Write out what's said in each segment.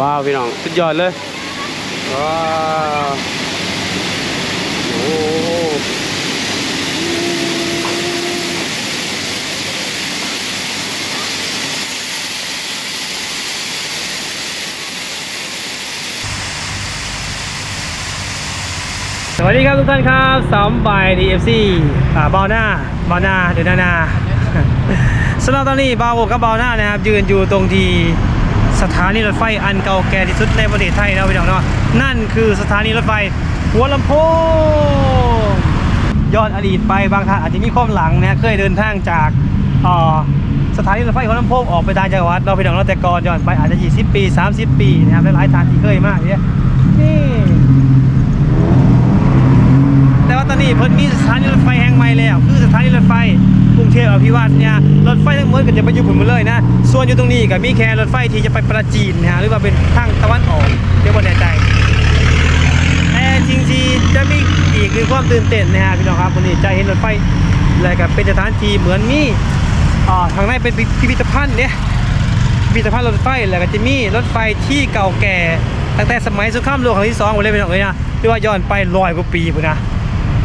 ว้าวพี่น้องสุดยอดเลย ว้าวโอ้สวัสดีครับทุกท่านครับสามบายดีเอฟซีอ่าบาหน้าบาหน้าเดือนหน้าสำหรับตอนนี้บาวกับบาวหน้านะครับยืนอยู่ตรงที่ สถานีรถไฟอันเก่าแก่ที่สุดในประเทศไทยนะพี่น้องเนาะนั่นคือสถานีรถไฟหัวลำโพงย้อนอดีตไปบางท่านอาจจะมีความหลังนะเคยเดินทางจากสถานีรถไฟหัวลำโพงออกไปต่างจังหวัดเราพี่น้องเราแต่ก่อนย้อนไปอาจจะ 20 ปี 30 ปีนะครับหลายๆทานที่เคยมากเนี่ยนี่ ว่าตอนนี้เพิ่นมีสถานีรถไฟแห่งใหม่แล้วคือสถานีรถไฟกรุงเทพอภิวัตเนี่ยรถไฟทั้งหมดก็จะไปอยู่ผมหมดเลยนะ ส่วนอยู่ตรงนี้ก็มีแค่รถไฟที่จะไปประจีนนะหรือว่าเป็นทางตะวันออกเดี๋ยวบ่แน่ใจแต่จริงๆจะมีอีกหนึ่งความตื่นเต้นนะฮะพี่น้องครับวันนี้จะเห็นรถไฟแล้วก็เป็นสถานที่เหมือนมีอ่าทางในเป็นพิพิธภัณฑ์เนี่ยพิพิธภัณฑ์รถไฟแล้วก็จะมีรถไฟที่เก่าแก่ตั้งแต่สมัยสงครามโลกครั้งที่สองหมเลยพี่น้องเอ้ยนะหรือว่าย้อนไปร้อยกว่าปีพุ่นนะ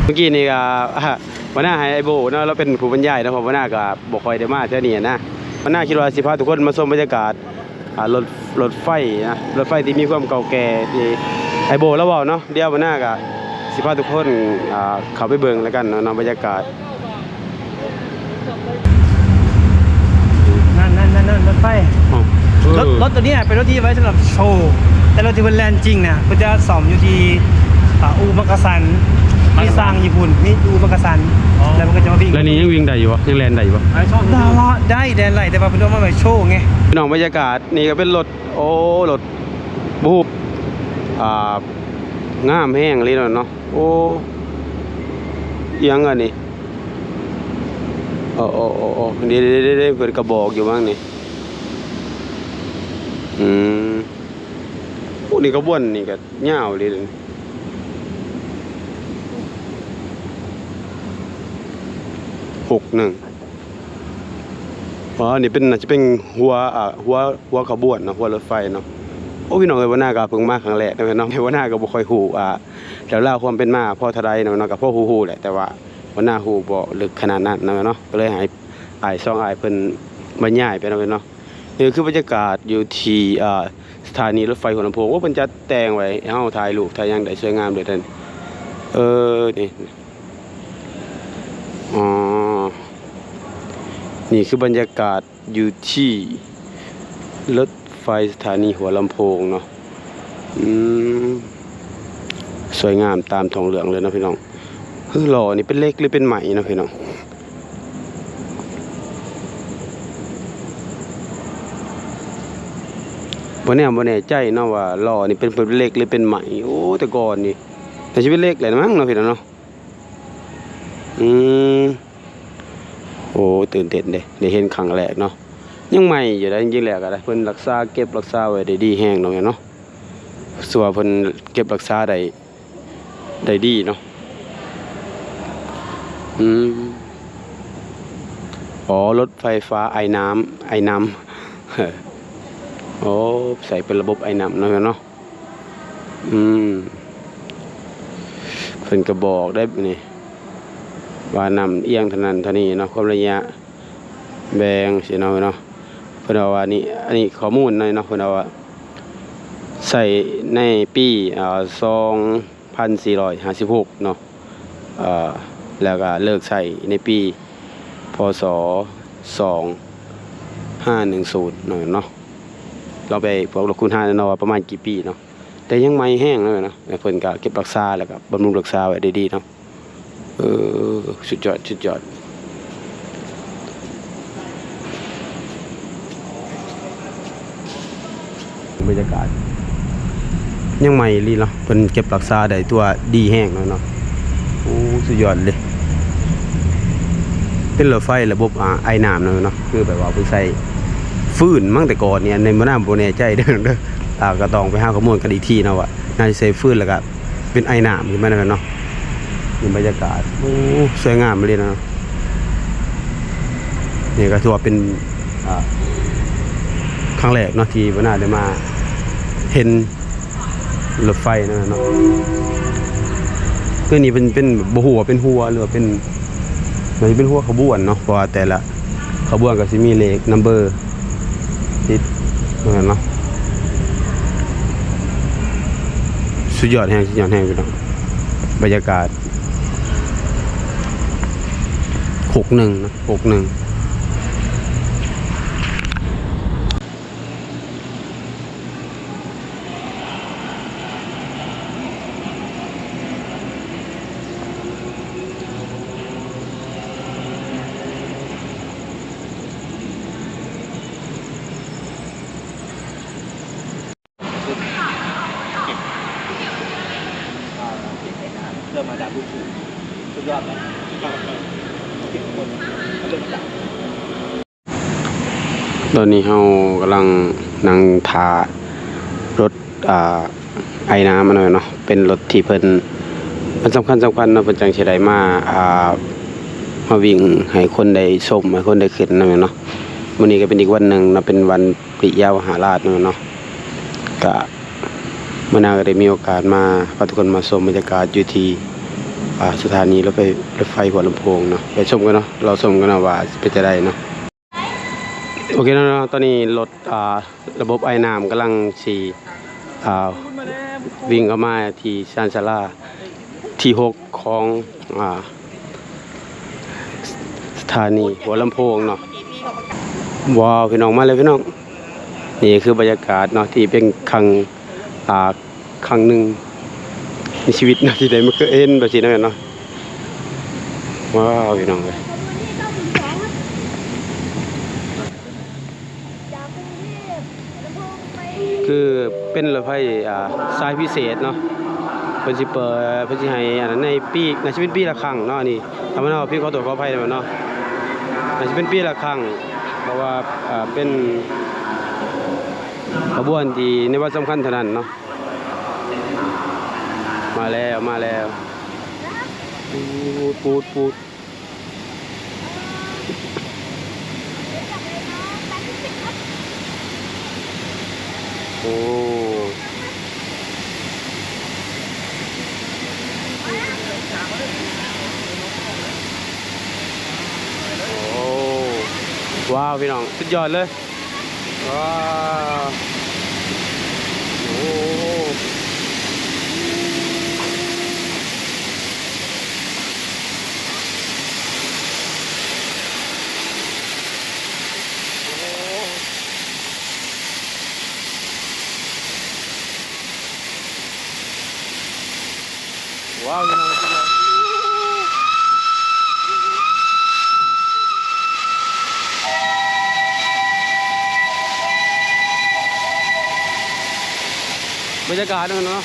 เมื่อกี้นี่ก็อะวันหน้าให้ไอโบเนาะเราเป็นผู้บรรยายนะเพราะวันหน้าก็บ่ค่อยได้มาเท่านี้นะวันหน้าคิดว่าสิพาทุกคนมาชมบรรยากาศอ่ารถรถไฟนะรถไฟที่มีความเก่าแก่ที่ไอโบเราเว้าเนาะเดี๋ยววันหน้าก็สิพาทุกคนอ่าเข้าไปเบิ่งแล้วกันเนาะเนาะบรรยากาศนั่นนั่นนั่นนั่นรถไฟรถรถตัวเนี้ยเป็นรถที่ไว้สำหรับโชว์แต่รถที่เป็นแลนด์จริงนะมันจะสอมอยู่ที่อ่าอูมักกะสัน ที่สร้างญี่ปุ่นนี่อูมักกะสันแล้วมันก็จะมาวิ่งแล้วนี้ยังวิ่งได้อยู่วะยังแลนได้อยู่วะได้ว่าได้แดนไหลแต่ว่าเป็นรถมาแบบโชว์ไงพี่น้องบรรยากาศนี่ก็เป็นรถโอ้รถบูบอ่างามแห้งเลยเนาะเนาะโอ้เอียงอันนี้โอ้โอ้โอ้โอ้เดี๋ยวเดี๋ยวเดี๋ยวเดี๋ยวเปิดกระบอกอยู่บ้างนี่อืมโอ้นี่กระบวนนี่ก็ยาวเลยเลย หกหนึ่งอ๋อนี่เป็นน่าจะเป็นหัวอ่าหัวหัวขบวนเนาะหัวรถไฟเนาะโอ้พี่น้องเอ้ยว่าหน้าก็เพิ่งมาครั้งแรกนะพี่นาะว่าหน้าก็บ่ค่อยฮู้อ่าเดี๋ยวเล่าความเป็นมาพ่อท่าใดเนาะเนาะก็พ่อฮู้ๆแหละแต่ว่าว่าหน้าฮู้บ่ลึกขนาดนั้นนะเนาะก็เลยให้อายซองอายเพิ่นบรรยายไปเนาะเนาะนี่คือบรรยากาศอยู่ที่อ่าสถานีรถไฟหัวลำโพงว่าเพิ่นจัดแต่งไว้ให้เฮาถ่ายรูปถ่ายหยังได้สวยงามเลยท่านเออนี่ อ๋อ นี่คือบรรยากาศอยู่ที่รถไฟสถานีหัวลำโพงเนาะอืมสวยงามตามทองเหลืองเลยนะพี่น้องเฮ้ยหล่อนี่เป็นเล็กหรือเป็นใหม่เนาะพี่น้องบนแน่บนแน่ใจเนาะว่าหล่อนี่เป็นเป็นเล็กหรือเป็นใหม่โอ้แต่ก่อนนี่แต่ชีวิตเล็กเลยนะมั้งเนาะพี่น้องเนาะ อืมโอ้ตื่นเต้นเด้ได้เห็นครั้งแรกเนาะยังใหม่อยู่ได้จริงๆแล้วก็ได้เพิ่นรักษาเก็บรักษาไว้ได้ดีแฮงเนาะเนาะส่วนเพิ่นเก็บรักษาได้ได้ดีเนาะอืมอ๋อรถไฟฟ้าไอ้น้ำไอ้น้ำโอ้ใส่เป็นระบบไอ้น้ำเนาะเนาะอืมเพิ่นก็บอกได้นี่ ว่านำเอียงทนันเท่านีเนาะความระยะแบงสิเนาะเนาะเพิ่นเอาว่านี่อันนี้ข้อมูลหน่อยเนาะเพิ่นเอาว่าใส่ในปีอ่า2456เนาะอ่อแล้วก็เลิกใช้ในปีพศ2510เนาะเนาะเราไปพวกลคุณหาเนาะประมาณกี่ปีเนาะแต่ยังไม่แห้งเนาะเนาะเพิ่นก็เก็บรักษาแล้วก็บำรุงรักษาไว้ได้ดีเนาะ เออสุดยอดสุดยอดบรรยากาศ ยังใหม่ลีเนาะเพิ่นเก็บรักษาได้ตัวดีแห้งเนาะเนาะโอ้สุดยอดเลย เป็นรถไฟระบบอ่าไอ้น้ำเนาะเนาะคือแบบว่าเพิ่นใส่ฟืนมั่งแต่ก่อนเนี่ยในมะนาวบ่แน่ใจเด้อเด้ออ่าก็ต้องไปหาข้อมูลกันอีกทีเนาะว่าน่าจะใส่ฟืนแล้วก็เป็นไอ้น้ำขึ้นมาเนาะเนี่บรรยากาศโอ้สวยงามเลยนะนี่ก็ถือว่าเป็นครั้งแรกเนาะที่วันน่าได้มา เห็นรถไฟนะเนาะคือนี่เป็นเป็นบหัวเป็นหัวหรือว่าเป็นมันเป็นหัวขบวนเนาะเพราะว่าแต่ละขบวนก็สิมีเลขนัมเบอร์ติดเหมือนกันเนาะสุดยอดแห่งสุดยอดแห่งพี่น้องบรรยากาศ หกหนึ่งนะหกหนึ่ง เริ่มมาจากลูกชูสุดยอดเลยเก็บคนเริ่มมาจาก ตอนนี้เรากำลังนั่งทารถอ่าไอ้น้ำมาหน่อยเนาะเป็นรถที่เพิ่นมันสำคัญสำคัญเนาะเพิ่นจังสิได้มาอ่ามาวิ่งให้คนได้ชมให้คนได้ขึ้นนั่นแหละเนาะมื้อนี้ก็เป็นอีกวันหนึ่งเนาะเป็นวันปิยาวหาราชนั่นแหละเนาะก็มื้อนาก็ได้มีโอกาสมาพาทุกคนมาชมบรรยากาศอยู่ที่อ่าสถานีรถไฟรถไฟหัวลำโพงเนาะไปชมกันเนาะเราชมกันเนาะว่าเป็นจะได้เนาะ โอเคเนาะตอนนี้รถอ่าระบบไอ้น้ำกำลังสีอ่าวิ่งเข้ามาที่ชานชาลาที่หกของอ่าสถานีหัวลำโพงเนาะว้าวพี่น้องมาเลยพี่น้อง นี่คือบรรยากาศเนาะที่เป็นครั้งอ่าครั้งหนึ่งในชีวิตเนาะที่ได้มาเคยเห็นแบบนี้เนาะว้าวพี่น้องเลย จากกรุงเทพแล้วพงไป คือเป็นรถไฟอ่าสายพิเศษเนาะเพิ่นสิเปิดเพิ่นสิให้อันนั้นในปีน่าจะเป็นปีละครั้งเนาะนี่ทำให้เราพี่ขอตัวขออภัยด้วยเนาะน่าจะเป็นปีละครั้งเพราะว่าอ่าเป็นขบวนที่ในวันสำคัญเท่านั้นเนาะมาแล้วมาแล้วปูดปูดปูด โอ้โอ้ว้าว พี่น้อง สุดยอดเลย ว้าวาวพี่น้องสุดยอดบรรยากาศเนาะ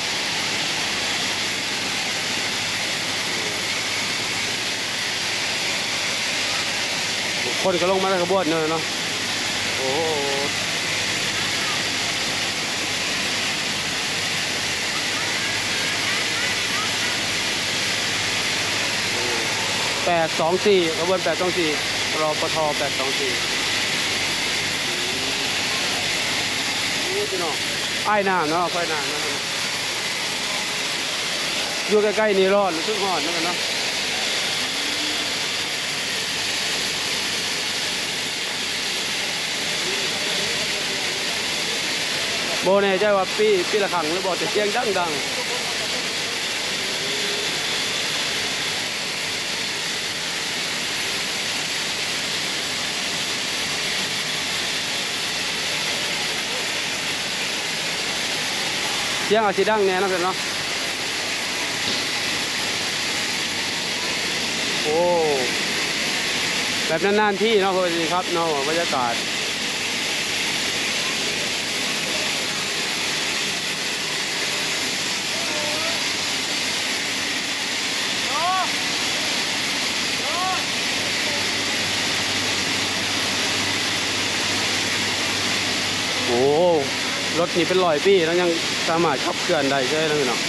คนก็ลงมาจากขบวนเนอะเนาะโอ้ แปดสองสี่ขบวนแปดสองสี่รอปทแปดสองสี่นี่พี่น้องไอ้น้ำเนาะไฟน้ำเนาะอยู่ใกล้ๆนี่รอดหรือซึ่งหอดนั่นกันเนาะโบแน่ใจว่าปีปีละครั้งหรือบอกแต่เสียงดังดั เสียงอาจจะดังแน่นะเพื่อนเนาะโอ้แบบนานๆที่เนาะเพื่อนครับเนาะบรรยากาศ โอ้ร ถนี่เป็นร้อยปีแล้วยังสามารถขับเคลื่อนได้ใช่ไหมพี่น้อง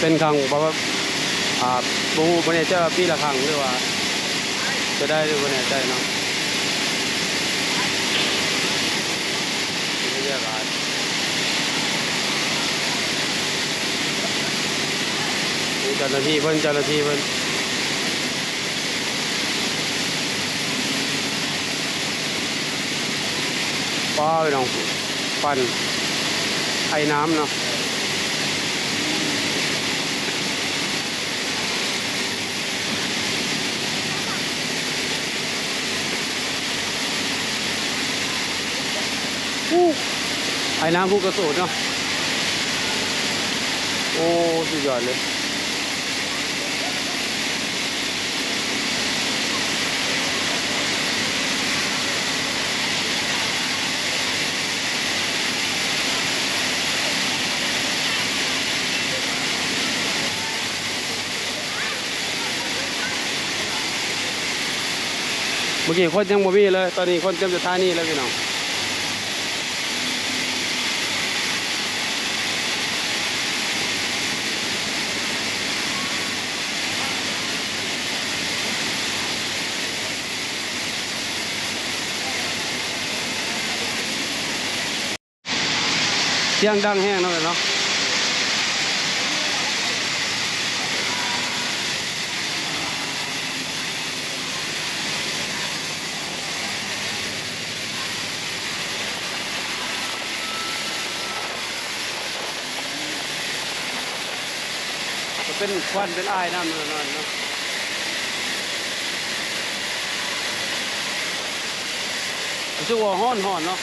เป็นครั้งเพราะว่าบูบนเนเจอร์ปีละครั้งหรือว่า จะได้หรือบ่แน่ใจเนาะบรรยากาศ เจ้าหน้าที่เพิ่นเจ้าหน้าที่เพิ่นป้าไปน้องฟันไอ้น้ำเนาะอู้ไอ้น้ำพุกระสูดเนาะโอ้สุดยอดเลย มื่อกี้คนยังบ่มีเลย ตอนนี้คนเต็มสถานี่แล้วพี่น้องเสียงดังแห้งเนาะเนาะ เป็นควันเป็นไอ้น้ำเนาะเนเนาะรู้สึกว่าฮ้อนฮ้อนเนาะ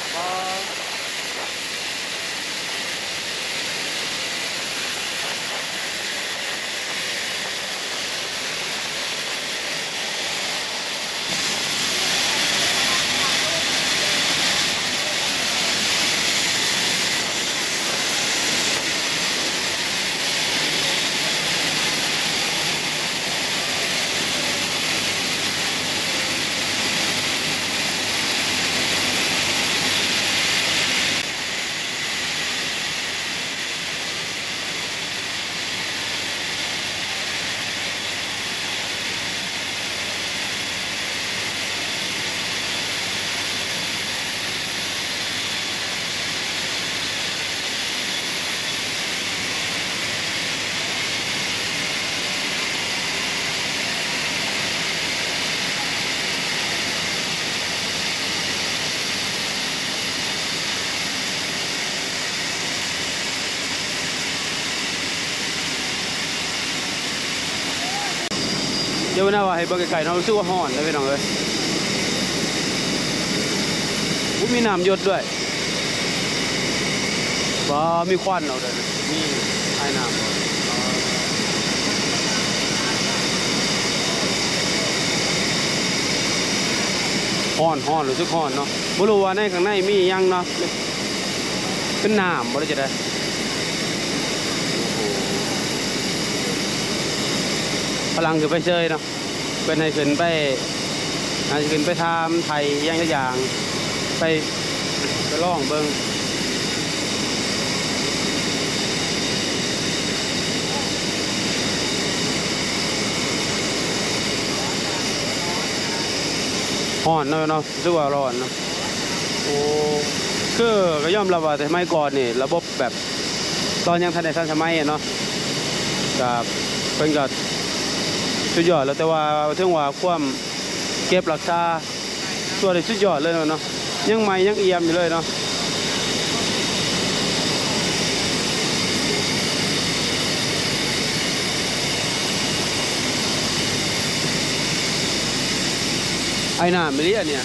ดี๋ยวนะว่าให้เบิ่งไกลๆเนาะรู้สึกว่าฮ้อนเลยพี่น้องเอ้ยอุ๊ยมีน้ำหยดด้วยว้ามีควันเอาด้วยมีไอ้น้ำเอาฮ้อนฮ้อนหรู้สึกฮ้อนเนาะบ่รู้ว่าในข้างในมียังเนาะเป็นน้ำบ่ได้จะได้โอ้โห พลังขึ้นไปเชยเนาะเป็นให้ขึ้นไปอาจจะขึ้นไปทำไทยย่างอย่าง ไปไปล่องเบิงร้อนเนาะเนาะรู้ว่าร้อนเนาะโอ้คือก็ยอมรับว่าแต่สมัยก่อนนี่ระบบแบบตอนยังทันได้ทันสมัยเนาะกับเป็นกับ สุดยอดแล้วแต่ว่าถึงว่าความเก็บรักษาตัวได้สุดยอดเลยเนาะยังใหม่ยังเอี่ยมอยู่เลยเนาะไอ้น้ำไม่เรียเนี่ย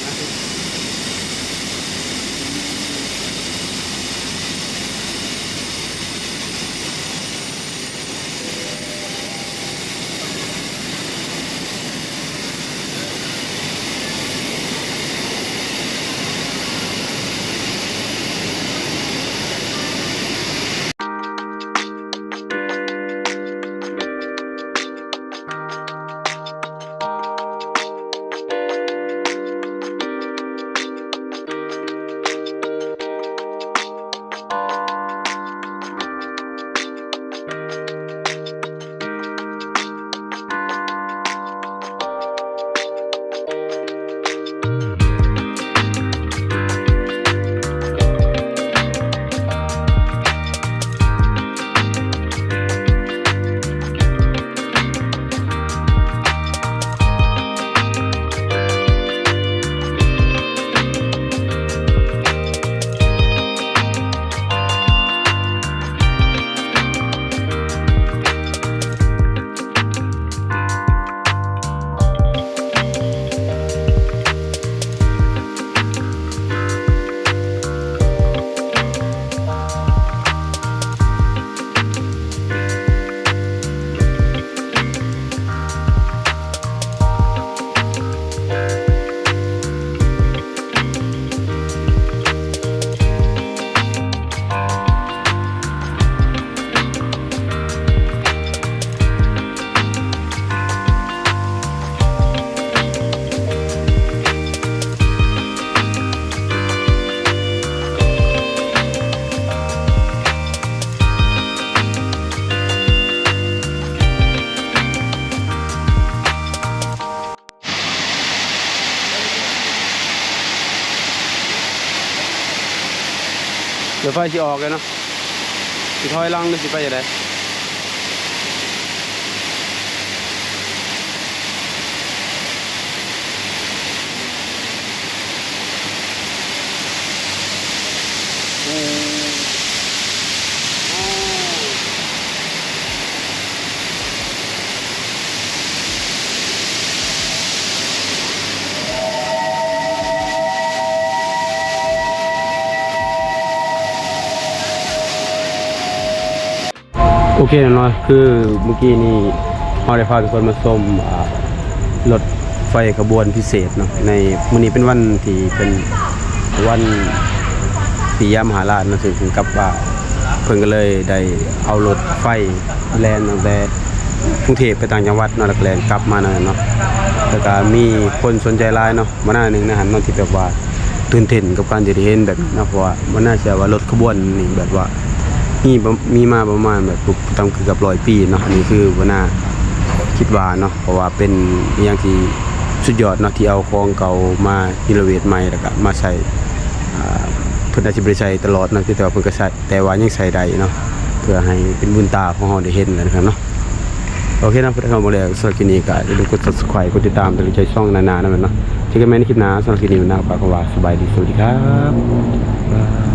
ไฟจะออกเลยเนาะสิถอยลังหรือสิไปยังไง เคเนาะคือเมื่อกี้นี่เราได้พาทุกคนมาชมรถไฟขบวนพิเศษเนาะในมื้อนี้เป็นวันที่เป็นวันปียมหาราชนะถึงถึงกับว่าเพิ่นก็เลยได้เอารถไฟแลนตั้งแต่กรุงเทพไปต่างจังหวัดเนาะแล้วก็แลนกลับมานั่นแหละเนาะแล้วก็มีคนสนใจหลายเนาะมาหน้าหนึงนะหันเนาะที่แบบว่าตื่นเต้นกับการจะได้เห็นแบบนี้นาะเพราะว่ามันน่าจะว่ารถขบวนนี่แบบว่า มีมีมาประมาณแบบปุกตั้งเกือบร้อยปีเนาะอันนี้คือหัวหน้าคิดว่าเนาะเพราะว่าเป็นอย่างที่สุดยอดเนาะที่เอาของเก่ามาอินโนเวทใหม่แล้วก็มาใส่อ่าเพิ่นอาจจะบ่ได้ใช้ตลอดเนาะคือแต่ว่าเพิ่นก็ใช้แต่ว่ายังใช้ได้เนาะเพื่อให้เป็นบุญตาของเราได้เห็นนะครับเนาะโอเคนะเพื่อนๆมาแล้วสำหรับคลิปนี้ก็อย่าลืมกด subscribe กดติดตามเป็นกำลังใจช่องนานานะแม่นเนาะเจอกันใหม่ในคลิปหน้าสำหรับคลิปนี้นาฝากคำว่าสบายดีสวัสดีครับ